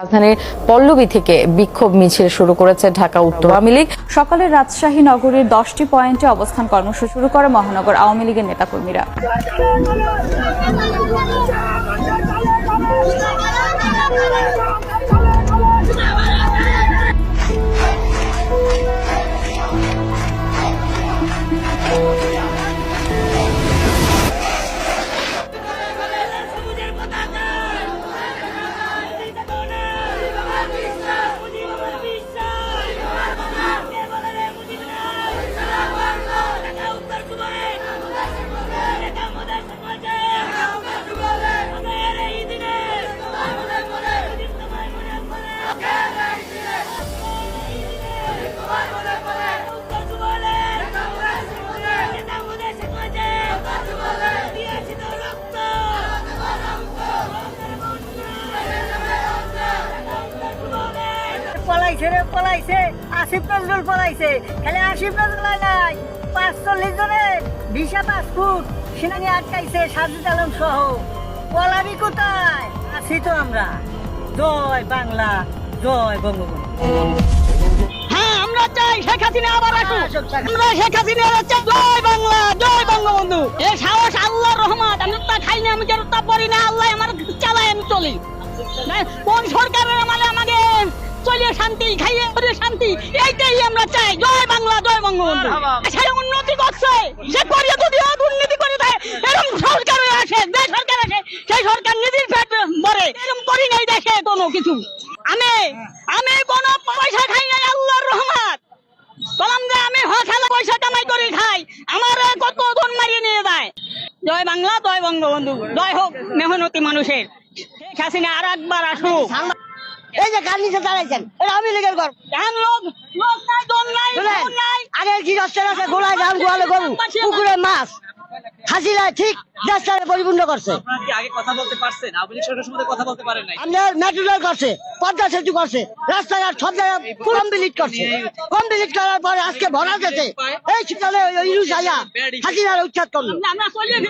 রাজধানীর পল্লবী থেকে বিক্ষোভ মিছিল শুরু করেছে ঢাকা উত্তর আওয়ামী লীগ। সকালে রাজশাহী নগরীর দশটি পয়েন্টে অবস্থান কর্মসূচি শুরু করে মহানগর আওয়ামী লীগের নেতাকর্মীরা। পলাইছে রে পলাইছে। আসিফ নজরুল পলাইছে। খালি আসিফ নজরুল নাই। পাঁচচল্লিশ জনের ভিসা পাসপোর্ট সেনানি আটকাইছে সাজুদ আলম সহ। পলাবি কোথায়? আছি তো আমরা। জয় বাংলা জয় বঙ্গবন্ধু। হ্যাঁ আমরা চাই শেখ হাসিনা আবার আসুক। আমরা শেখ হাসিনা চাই জয় বাংলা জয় বঙ্গবন্ধু। এ সাহস আল্লাহ রহমত। আমি তা খাই না আমি কেন তা পড়ি না আল্লাহ আমার চালায় আমি চলি। কোন সরকারের আমাদের শান্তি খাইয়ে পরে শান্তি। এইটাই আমরা চাই। জয় বাংলা জয় বঙ্গবন্ধু সে উন্নতি করছে। সে করিয়ে যদি দুর্নীতি করে দেয়। এরকম সরকার আসে যে সরকার আসে সেই সরকার নিজের পেট ভরে। এরকম করি নাই দেখে কোনো কিছু। আমি আমি কোনো পয়সা খাই নাই আল্লাহর রহমত। বললাম যে আমি হ খেলা পয়সা কামাই করে খাই। আমার কত ধন মারিয়ে নিয়ে যায়। জয় বাংলা জয় বঙ্গবন্ধু। জয় হোক মেহনতি মানুষের। শেখ হাসিনা আর একবার আসুক। এই যে গান নিচে দাঁড়াইছেন এটা আমি লেগের ঘর। এখন লোক লোক নাই দন নাই শুনেন ফোন নাই। আগে কি রাস্তা আছে গোলায় ধান গোয়ালে গরু পুকুরে মাছ হাসিনা ঠিক রাস্তায় পরিপূর্ণ করছে। আপনারা কি আগে কথা বলতে পারছেন? আওয়ামী লীগ সরকারের সম্বন্ধে কথা বলতে পারেন নাই? আপনার মেট্রো রেল করছে পদ্মা সেতু করছে রাস্তাঘাট সব জায়গায় কমপ্লিট করছে। কমপ্লিট করার পরে আজকে ভরা যেতে এই শীতকালে হাসিনার উচ্ছেদ করল।